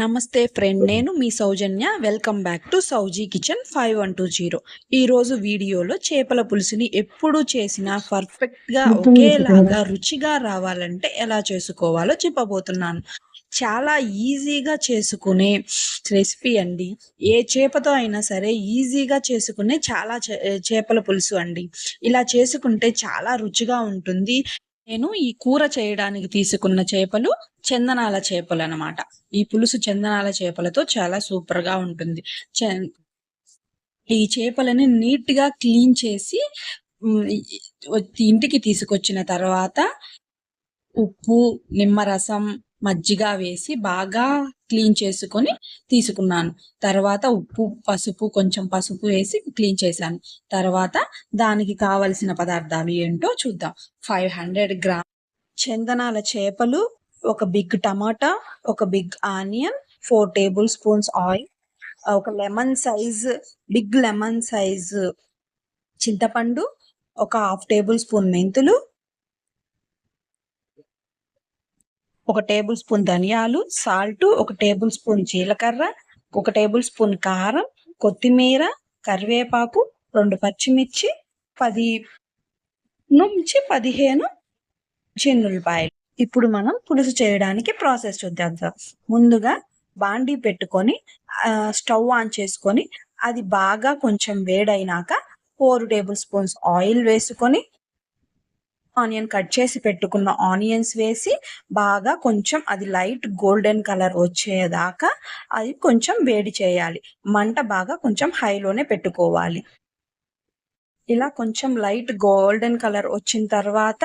నమస్తే ఫ్రెండ్ నేను మీ Soujanya. Welcome back to Souji kitchen five one two zero. ఈరోజు వీడియోలో చేపల పులుసుని ఎప్పుడు చేసినా పర్ఫెక్ట్గా ఒకేలాగా రుచిగా రావాలంటే ఎలా చేసుకోవాలో చెప్పబోతున్నాను. చాలా ఈజీగా చేసుకునే రెసిపీ అండి. ఏ చేపతో అయినా సరే ఈజీగా చేసుకునే చాలా చేపల పులుసు అండి. ఇలా చేసుకుంటే చాలా రుచిగా ఉంటుంది. నేను ఈ కూర చేయడానికి తీసుకున్న చేపలు చందనాల చేపలు అనమాట ఈ పులుసు చందనాల చేపలతో చాలా సూపర్గా ఉంటుంది. ఈ చేపలని నీట్గా క్లీన్ చేసి ఇంటికి తీసుకొచ్చిన తర్వాత ఉప్పు నిమ్మరసం మజ్జిగ వేసి బాగా క్లీన్ చేసుకొని తీసుకున్నాను. తర్వాత ఉప్పు పసుపు కొంచెం పసుపు వేసి క్లీన్ చేశాను. తర్వాత దానికి కావలసిన పదార్థాలు ఏంటో చూద్దాం. ఫైవ్ హండ్రెడ్ గ్రామ్ చందనాల చేపలు ఒక బిగ్ టమాటా ఒక big onion four table spoons oil ఒక lemon size big lemon size చింతపండు ఒక హాఫ్ టేబుల్ స్పూన్ మెంతులు ఒక టేబుల్ స్పూన్ ధనియాలు సాల్ట్ ఒక టేబుల్ స్పూన్ జీలకర్ర ఒక టేబుల్ స్పూన్ కారం కొత్తిమీర కరివేపాకు రెండు పచ్చిమిర్చి పది నుంచి పదిహేను చిన్నులపాయలు ఇప్పుడు మనం పులుసు చేయడానికి ప్రాసెస్ చూద్దాం ముందుగా బాండీ పెట్టుకొని స్టవ్ ఆన్ చేసుకొని అది బాగా కొంచెం వేడైనాక ఫోర్ టేబుల్ స్పూన్స్ ఆయిల్ వేసుకొని ఆనియన్ కట్ చేసి పెట్టుకున్న ఆనియన్స్ వేసి బాగా కొంచెం అది లైట్ గోల్డెన్ కలర్ వచ్చేదాకా అది కొంచెం వేడి చేయాలి. మంట బాగా కొంచెం హైలోనే పెట్టుకోవాలి. ఇలా కొంచెం లైట్ గోల్డెన్ కలర్ వచ్చిన తర్వాత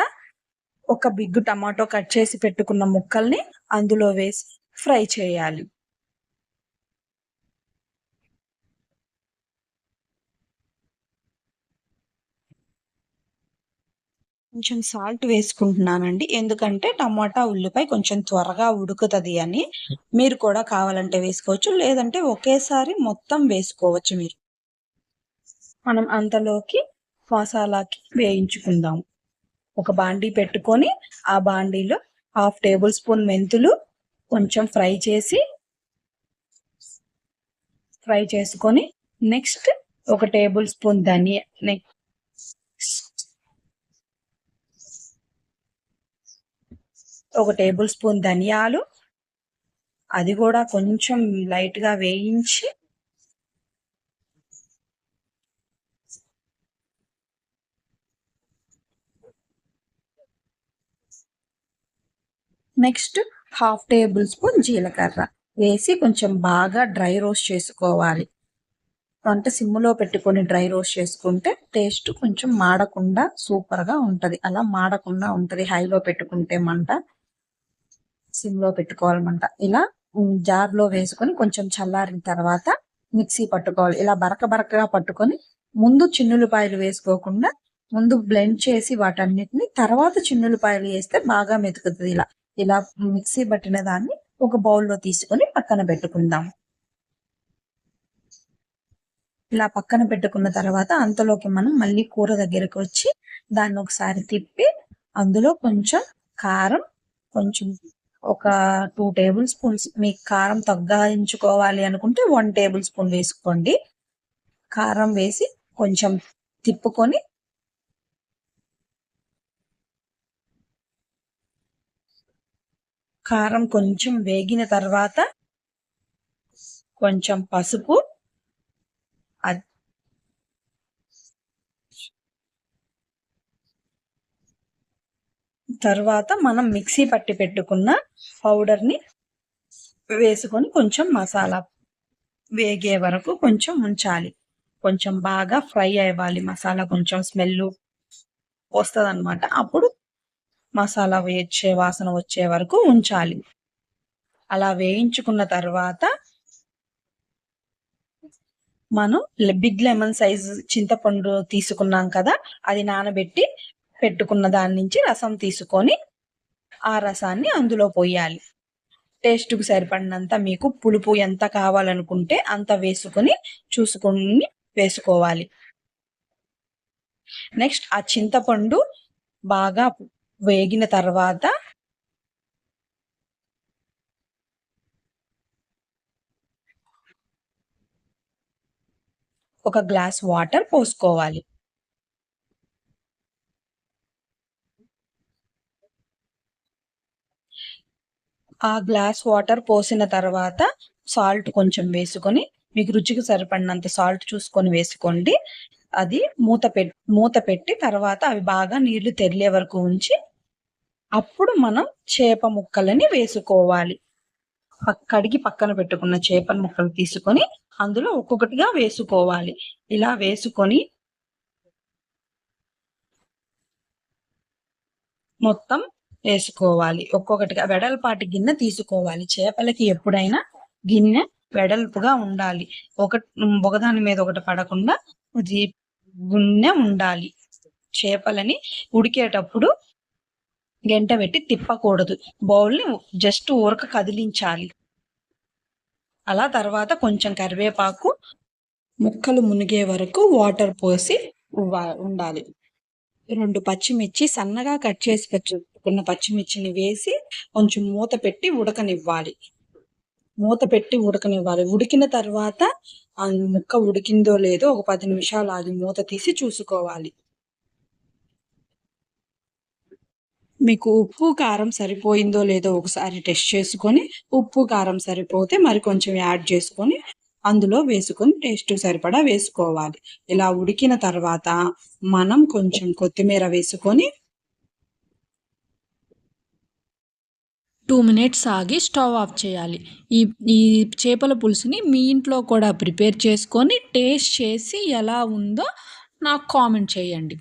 ఒక బిగ్ టమాటో కట్ చేసి పెట్టుకున్న ముక్కల్ని అందులో వేసి ఫ్రై చేయాలి. కొంచెం సాల్ట్ వేసుకుంటున్నానండి. ఎందుకంటే టమాటా ఉల్లిపాయ కొంచెం త్వరగా ఉడుకుతుంది అని మీరు కూడా కావాలంటే వేసుకోవచ్చు. లేదంటే ఒకేసారి మొత్తం వేసుకోవచ్చు మీరు. మనం అంతలోకి మసాలాకి వేయించుకుందాం. ఒక బాండీ పెట్టుకొని ఆ బాండీలో హాఫ్ టేబుల్ స్పూన్ మెంతులు కొంచెం ఫ్రై చేసి ఫ్రై చేసుకొని నెక్స్ట్ ఒక టేబుల్ స్పూన్ ధనియా ఒక టేబుల్ స్పూన్ ధనియాలు. అది కూడా కొంచెం లైట్గా వేయించి నెక్స్ట్ హాఫ్ టేబుల్ స్పూన్ జీలకర్ర వేసి కొంచెం బాగా డ్రై రోస్ట్ చేసుకోవాలి. వంట సిమ్లో పెట్టుకొని డ్రై రోస్ట్ చేసుకుంటే టేస్ట్ కొంచెం మాడకుండా సూపర్గా ఉంటుంది. అలా మాడకుండా ఉంటుంది. హైలో పెట్టుకుంటే మంట. సిమ్లో పెట్టుకోవాలన్నమాట ఇలా జార్లో వేసుకొని కొంచెం చల్లారిన తర్వాత మిక్సీ పట్టుకోవాలి. ఇలా బరక బరకగా పట్టుకొని ముందు చిన్నులపాయలు వేసుకోకుండా ముందు బ్లెండ్ చేసి వాటన్నిటిని తర్వాత చిన్నులపాయలు వేస్తే బాగా మెతుకుతుంది ఇలా. ఇలా మిక్సీ పట్టిన దాన్ని ఒక బౌల్లో తీసుకొని పక్కన పెట్టుకుందాం. ఇలా పక్కన పెట్టుకున్న తర్వాత అంతలోకి మనం మళ్ళీ కూర దగ్గరకు వచ్చి దాన్ని ఒకసారి తిప్పి అందులో కొంచెం కారం కొంచెం ఒక టూ టేబుల్ స్పూన్స్ మీకు కారం తగ్గించుకోవాలి అనుకుంటే వన్ టేబుల్ స్పూన్ వేసుకోండి. కారం వేసి కొంచెం తిప్పుకొని కారం కొంచెం వేగిన తర్వాత కొంచెం పసుపు తర్వాత మనం మిక్సీ పట్టి పెట్టుకున్న పౌడర్ని వేసుకొని కొంచెం మసాలా వేగే వరకు కొంచెం ఉంచాలి. కొంచెం బాగా ఫ్రై అవ్వాలి. మసాలా కొంచెం స్మెల్ వస్తుంది అనమాట అప్పుడు మసాలా వేచే వాసన వచ్చే వరకు ఉంచాలి. అలా వేయించుకున్న తర్వాత మనం బిగ్ లెమన్ సైజ్ చింతపండు తీసుకున్నాం కదా అది నానబెట్టి పెట్టుకున్న దాని నుంచి రసం తీసుకొని ఆ రసాన్ని అందులో పోయాలి. టేస్ట్కు సరిపడినంత మీకు పులుపు ఎంత కావాలనుకుంటే అంత వేసుకొని చూసుకొని వేసుకోవాలి. నెక్స్ట్ ఆ చింతపండు బాగా వేగిన తర్వాత ఒక గ్లాస్ వాటర్ పోసుకోవాలి. ఆ గ్లాస్ వాటర్ పోసిన తర్వాత సాల్ట్ కొంచెం వేసుకొని మీకు రుచికి సరిపడినంత సాల్ట్ చూసుకొని వేసుకోండి. అది మూత పెట్టి మూత పెట్టి తర్వాత అవి బాగా నీళ్ళు తెరిలే వరకు ఉంచి అప్పుడు మనం చేప ముక్కలని వేసుకోవాలి. కడిగి పక్కన పెట్టుకున్న చేపల ముక్కలు తీసుకొని అందులో ఒక్కొక్కటిగా వేసుకోవాలి. ఇలా వేసుకొని మొత్తం వేసుకోవాలి. ఒక్కొక్కటిగా వెడల్పాటి గిన్నె తీసుకోవాలి. చేపలకి ఎప్పుడైనా గిన్నె వెడల్పుగా ఉండాలి. ఒక ఒకదాని మీద ఒకటి పడకుండా గిన్నె ఉండాలి. చేపలని ఉడికేటప్పుడు గంట పెట్టి తిప్పకూడదు. బౌల్ని జస్ట్ ఊరక కదిలించాలి. అలా తర్వాత కొంచెం కరివేపాకు ముక్కలు మునిగే వరకు వాటర్ పోసి ఉండాలి. రెండు పచ్చిమిర్చి సన్నగా కట్ చేసి పెట్టుకున్న పచ్చిమిర్చిని వేసి కొంచెం మూత పెట్టి ఉడకనివ్వాలి. మూత పెట్టి ఉడకనివ్వాలి. ఉడికిన తర్వాత ఆ ముక్క ఉడికిందో లేదో ఒక పది నిమిషాలు ఆగి మూత తీసి చూసుకోవాలి. మీకు ఉప్పు కారం సరిపోయిందో లేదో ఒకసారి టెస్ట్ చేసుకొని ఉప్పు కారం సరిపోతే మరి కొంచెం యాడ్ చేసుకొని అందులో వేసుకొని టేస్ట్ సరిపడా వేసుకోవాలి. ఇలా ఉడికిన తర్వాత మనం కొంచెం కొత్తిమీర వేసుకొని టూ మినిట్స్ ఆగి స్టవ్ ఆఫ్ చేయాలి. ఈ ఈ చేపల పులుసుని మీ ఇంట్లో కూడా ప్రిపేర్ చేసుకొని టేస్ట్ చేసి ఎలా ఉందో నాకు కామెంట్ చేయండి.